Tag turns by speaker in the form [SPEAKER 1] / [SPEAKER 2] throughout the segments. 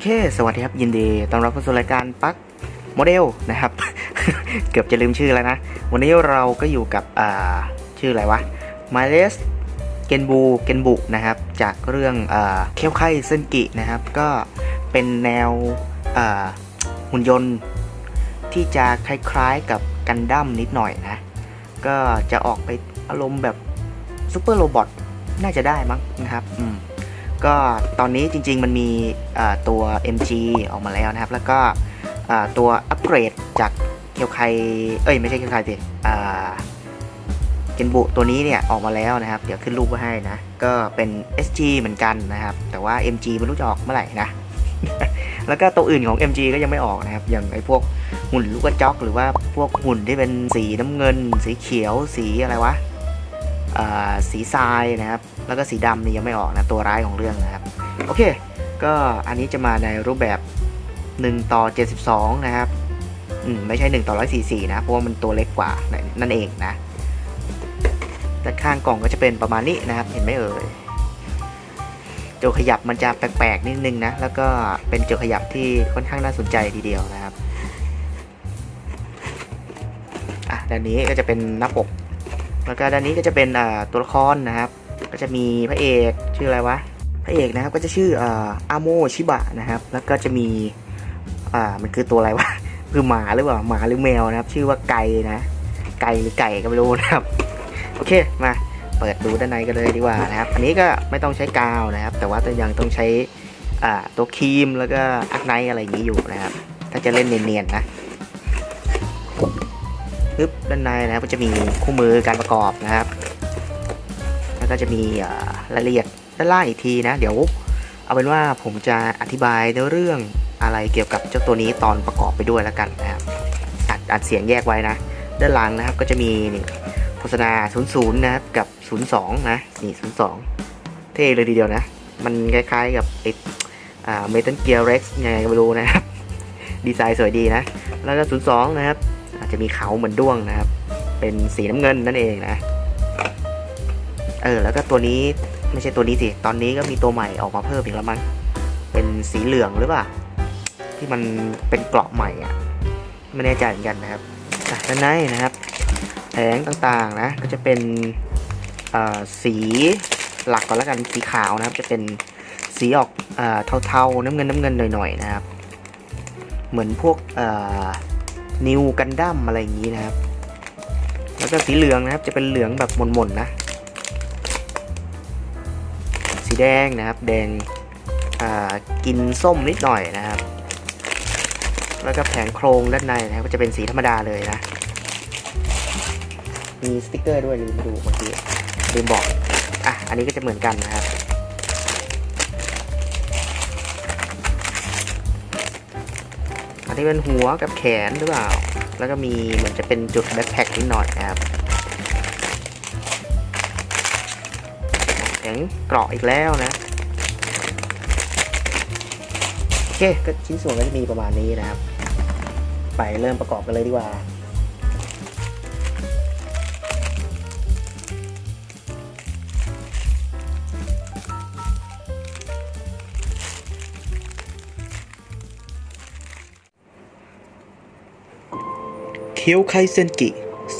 [SPEAKER 1] เค สวัสดีครับ ยินดีต้อนรับเข้าสู่รายการปักโมเดลนะครับ เกือบจะลืมชื่อแล้วนะ วันนี้เราก็อยู่กับชื่ออะไรวะมาเลสเกนบูเกนบุนะครับ จากเรื่องเคี้ยวไคเซนกินะครับ ก็เป็นแนวหุ่นยนต์ที่จะคล้ายๆกับกันดั้มนิดหน่อยนะ ก็จะออกไปอารมณ์แบบซูเปอร์โรบอทน่าจะได้มั้งนะครับ อืม ก็ตอนนี้จริงๆมันมีตัว MG ออกมาแล้วนะครับ แล้วก็ตัวอัปเกรดจากเคียวไคเอ้ยไม่ใช่เคียวไคสิเกนบุตัวนี้เนี่ยออกมาแล้วนะครับ เดี๋ยวขึ้นรูปไว้ให้นะ ก็เป็น SG เหมือนกันนะครับ แต่ว่า MG ไม่รู้จะออกเมื่อไหร่นะ แล้วก็ตัวอื่นของ MG ก็ยังไม่ออกนะครับ อย่างไอ้พวกหุ่นลูกกระจอกหรือว่าพวกหุ่นที่เป็นสีน้ำเงิน สีเขียว สีอะไรวะ สีทรายนะครับ แล้วก็สีดำนี่ยังไม่ออกนะตัวร้ายของเรื่องนะครับ โอเค ก็อันนี้จะมาในรูปแบบ 1 ต่อ 72 นะครับอืมไม่ใช่ 1 ต่อ 144 นะ เพราะว่ามันตัวเล็กกว่านั่นเองนะด้านข้างกล่องก็จะเป็นประมาณนี้นะครับ เห็นไหมเอ่ยโจขยับมันจะแปลกๆนิดนึงนะ แล้วก็เป็นโจขยับที่ค่อนข้างน่าสนใจทีเดียวนะครับ อะด้านนี้ก็จะเป็นหน้าปก แล้วก็ด้านนี้ก็จะเป็นตัวละครนะครับ ก็จะมีพระเอกชื่ออะไรวะ พระเอกนะครับก็จะชื่ออาอาโมชิบะนะครับ แล้วก็จะมีอ่ามันคือตัวอะไรวะ คือหมาหรือเปล่า หมาหรือแมวนะครับ ชื่อว่าไก่นะ ไก่หรือไก่ก็ไม่รู้นะครับ โอเค มาเปิดดูด้านในกันเลยดีกว่านะครับ อันนี้ก็ไม่ต้องใช้กาวนะครับ แต่ว่ายังต้องใช้ตัวครีมแล้วก็อักไนอะไรอย่างนี้อยู่นะครับ ถ้าจะเล่นเนียนๆนะ ปึ๊บด้านในนะครับก็จะมีคู่มือการประกอบนะครับ แล้วก็จะมีรายละเอียดด้านล่างอีกทีนะ เดี๋ยวเอาเป็นว่าผมจะอธิบายในเรื่องอะไรเกี่ยวกับเจ้าตัวนี้ตอนประกอบไปด้วยแล้วกันนะครับอัดอัดเสียงแยกไว้นะ ด้านหลังนะครับก็จะมีนี่โฆษณา 00 นะครับกับ 02 นะนี่ 02 เท่เลยทีเดียวนะ มันคล้ายๆกับไอ้เมทัลเกียร์เร็กซ์ไงก็ไม่รู้นะครับ ดีไซน์สวยดีนะ แล้วก็ 02 นะครับ จะมีเขาเหมือนด้วงนะครับ เป็นสีน้ำเงินนั่นเองนะ เออ แล้วก็ตัวนี้ไม่ใช่ตัวนี้สิ ตอนนี้ก็มีตัวใหม่ออกมาเพิ่มอีกแล้วมั้ง เป็นสีเหลืองหรือเปล่า ที่มันเป็นเกราะใหม่อะ ไม่แน่ใจเหมือนกันนะครับด้านในนะครับ แผงต่างๆนะ ก็จะเป็นสีหลักก่อนแล้วกันสีขาวนะครับ จะเป็นสีออกเทาๆ น้ำเงินน้ำเงินหน่อยๆนะครับ เหมือนพวกอ นิวกันดั้มอะไรอย่างนี้นะครับ แล้วก็สีเหลืองนะครับจะเป็นเหลืองแบบหม่นๆนะ สีแดงนะครับ แดงอ่ากินส้มนิดหน่อยนะครับ แล้วก็แผงโครงด้านในนะครับก็จะเป็นสีธรรมดาเลยนะ มีสติกเกอร์ด้วยลืมดูเมื่อกี้ลืมบอก อะ อันนี้ก็จะเหมือนกันนะครับ นี่เป็นหัวกับแขนหรือเปล่า แล้วก็มีเหมือนจะเป็นจุดแบ็คแพ็คนิดหน่อยนะครับแข็งเกราะอีกแล้วนะ โอเค ก็ชิ้นส่วนก็จะมีประมาณนี้นะครับ ไปเริ่มประกอบกันเลยดีกว่า
[SPEAKER 2] เคียวไคเซนกิ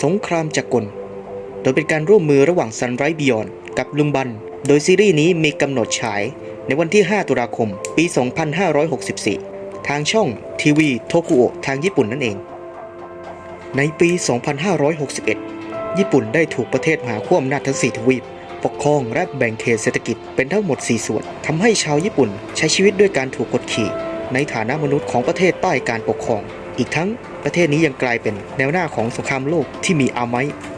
[SPEAKER 2] สงครามจักรกล โดยเป็นการร่วมมือระหว่าง Sunrise Beyond กับลุมบัน โดยซีรีส์นี้มีกำหนดฉายในวันที่ 5 ตุลาคม ปี 2564 ทางช่องทีวีโทกุโอทางญี่ปุ่นนั่นเอง ในปี 2561 ญี่ปุ่นได้ถูกประเทศมหาขั้วอำนาจทั้ง 4 ทวีป ปกครองและแบ่งเขตเศรษฐกิจเป็นทั้งหมด 4 ส่วน ทำให้ชาวญี่ปุ่นใช้ชีวิตด้วยการถูกกดขี่ ในฐานะมนุษย์ของประเทศใต้การปกครอง อีกทั้ง ประเทศนี้ยังกลายเป็นแนวหน้าของสงครามโลกที่มีอาไม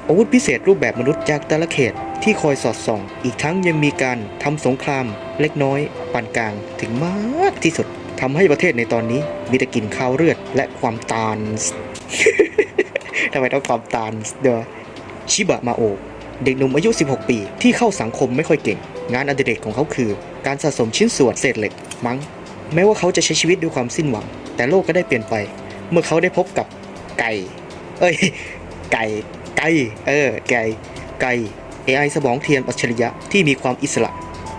[SPEAKER 2] อาวุธพิเศษรูปแบบมนุษย์จากแต่ละเขตที่คอยสอดส่อง อีกทั้งยังมีการทำสงคราม เล็กน้อยปานกลางถึงมากที่สุดทำให้ประเทศในตอนนี้มีแต่กลิ่นข้าวเลือดและความตานทำไมต้องความตานเด้อชิบะมาโอเด็กหนุ่มอายุ 16 ปี ที่เข้าสังคมไม่ค่อยเก่ง งานอดิเรกของเขาคือ การสะสมชิ้นส่วนเศษเหล็กมั้ง แม้ว่าเขาจะใช้ชีวิตด้วยความสิ้นหวัง แต่โลกก็ได้เปลี่ยนไป เมื่อเขาได้พบกับไก่ เอ้ย ไก่ ไก่ เออ ไก่ ไก่ AI สมองเทียนอัจฉริยะที่มีความอิสระ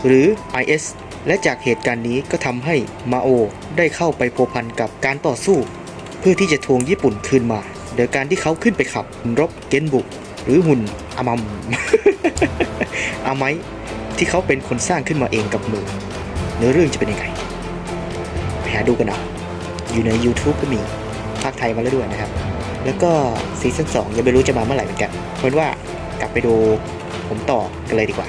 [SPEAKER 2] หรือ IS และจากเหตุการณ์นี้ก็ทำให้มาโอได้เข้าไปพัวพันกับการต่อสู้ เพื่อที่จะทวงญี่ปุ่นคืนมา โดยการที่เขาขึ้นไปขับรบเกนบุหรือหุ่นอามัมอาไมะที่เขาเป็นคนสร้างขึ้นมาเองกับมือ เนื้อเรื่องจะเป็นยังไงไปหาดูกันเอาอยู่ใน YouTube ก็มี ภาคไทยมาแล้วด้วยนะครับ แล้วก็ซีซั่น2ยังไม่รู้จะมาเมื่อไหร่เหมือนกันเพราะว่ากลับไปดูผมต่อกันเลยดีกว่า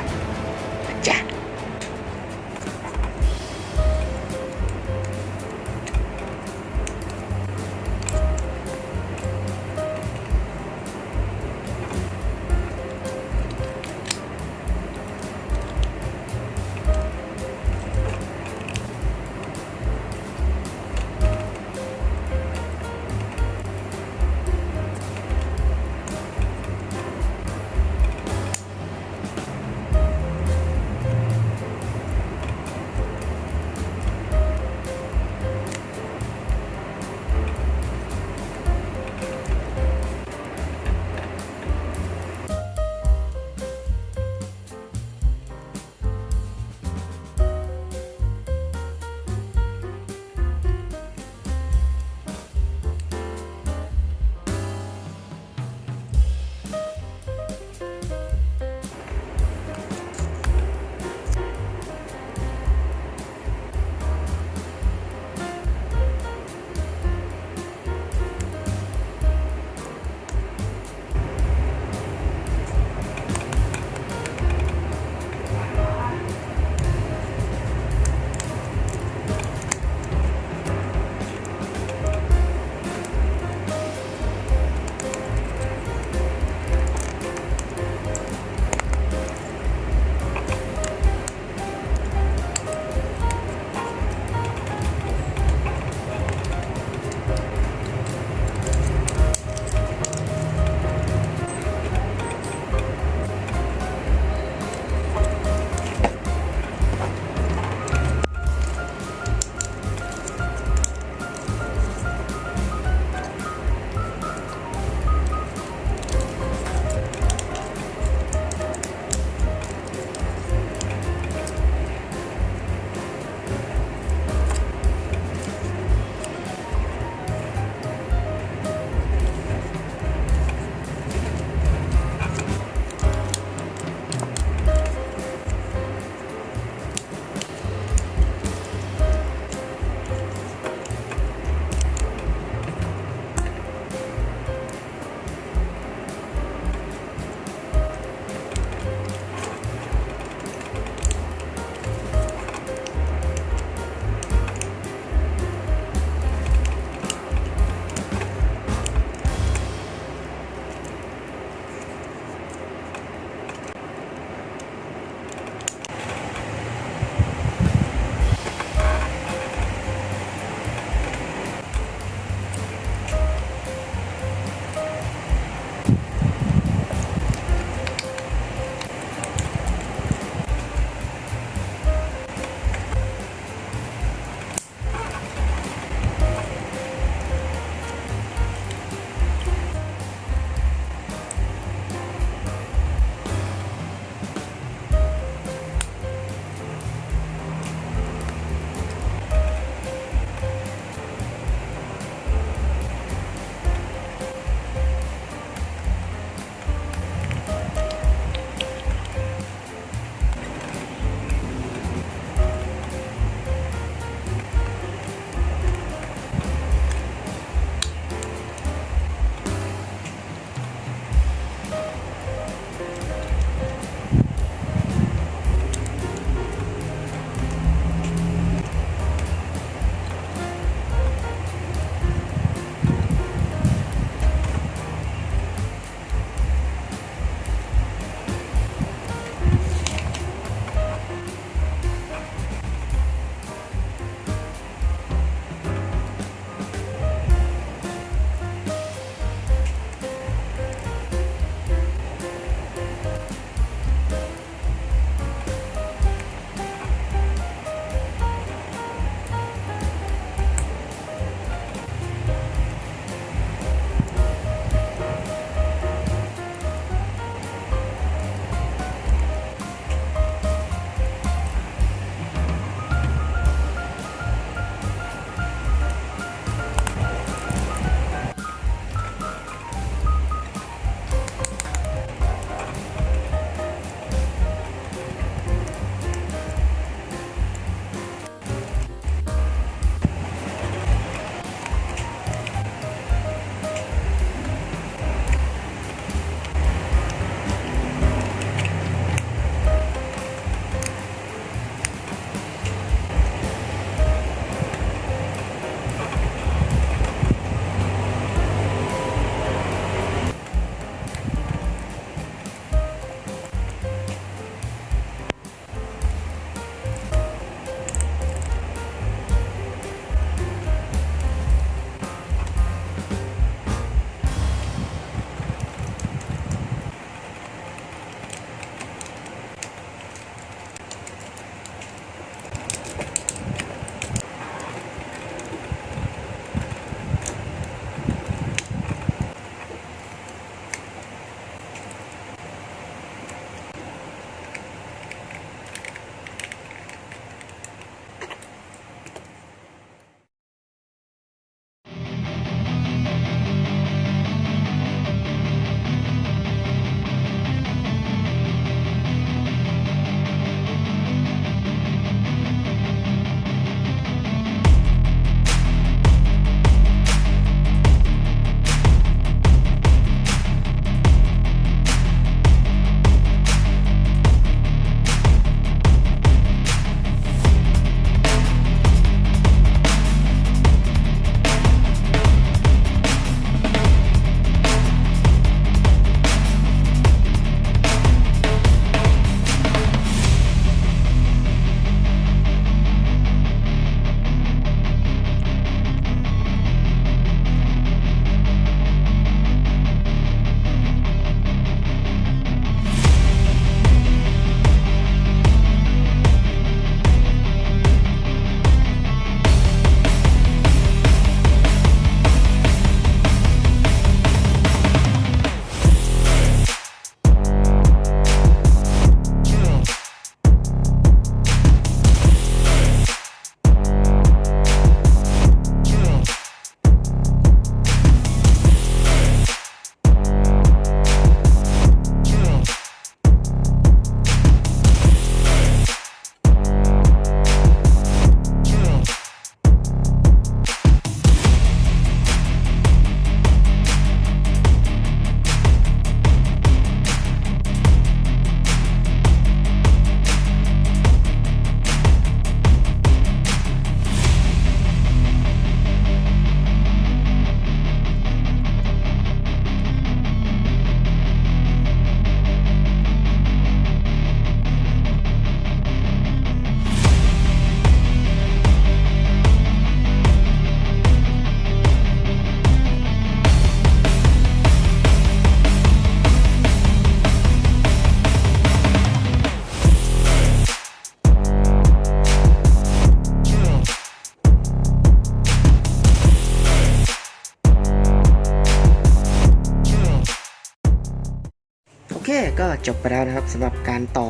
[SPEAKER 2] จ
[SPEAKER 1] บไปแล้วนะครับสำหรับการต่อ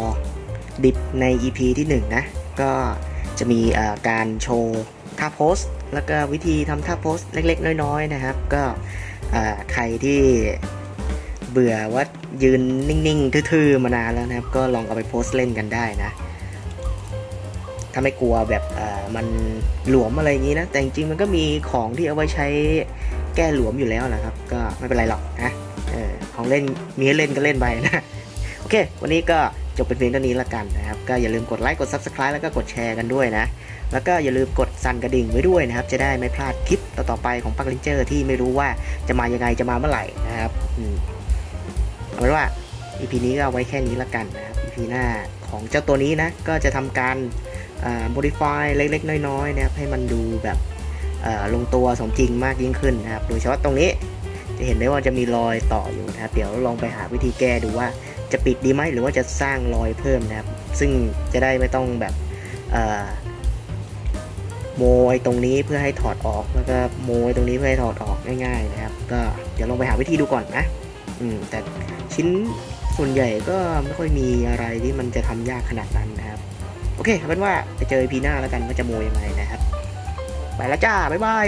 [SPEAKER 1] ดิบใน EP ที่ 1 นะ ก็จะมีการโชว์ท่าโพสแล้วก็วิธีทำท่าโพสเล็กๆ น้อยๆนะครับ ก็ใครที่เบื่อว่ายืนนิ่งๆทื่อๆมานานแล้วนะครับ ก็ลองเอาไปโพสเล่นกันได้นะ ถ้าไม่กลัวแบบมันหลวมอะไรอย่างนี้นะ แต่จริงๆมันก็มีของที่เอาไว้ใช้แก้หลวมอยู่แล้วนะครับ ก็ไม่เป็นไรหรอกนะออของเล่นมีให้เล่นก็เล่นไปนะ เค วันนี้ก็จบเป็นเพียงเท่านี้ละกันนะครับ ก็อย่าลืมกดไลค์ กด Subscribe แล้วก็กดแชร์กันด้วยนะ แล้วก็อย่าลืมกดสั่นกระดิ่งไว้ด้วยนะครับ จะได้ไม่พลาดคลิปต่อๆไปของปักลินเจอร์ที่ไม่รู้ว่าจะมายังไงจะมาเมื่อไหร่นะครับอืมเอาเป็นว่า EP นี้ก็ไว้แค่นี้ละกันนะครับ EP หน้าของเจ้าตัวนี้นะ ก็จะทำการ modify เล็กๆ น้อยๆนะครับให้มันดูแบบลงตัวสมจริงมากยิ่งขึ้นนะครับ โดยเฉพาะตรงนี้จะเห็นได้ว่าจะมีรอยต่ออยู่นะครับ เดี๋ยวลองไปหาวิธีแก้ดูว่า จะปิดดีไหมหรือว่าจะสร้างรอยเพิ่มนะครับ ซึ่งจะได้ไม่ต้องแบบโมยตรงนี้เพื่อให้ถอดออกแล้วก็โมยตรงนี้เพื่อให้ถอดออกง่ายๆนะครับ ก็เดี๋ยวลองไปหาวิธีดูก่อนนะอืมแต่ชิ้นส่วนใหญ่ก็ไม่ค่อยมีอะไรที่มันจะทำยากขนาดนั้นนะครับ โอเคเอาเป็นว่าไปเจอพีหน้าแล้วกันว่าจะโมยยังไงนะครับ ไปแล้วจ้าบ๊ายบาย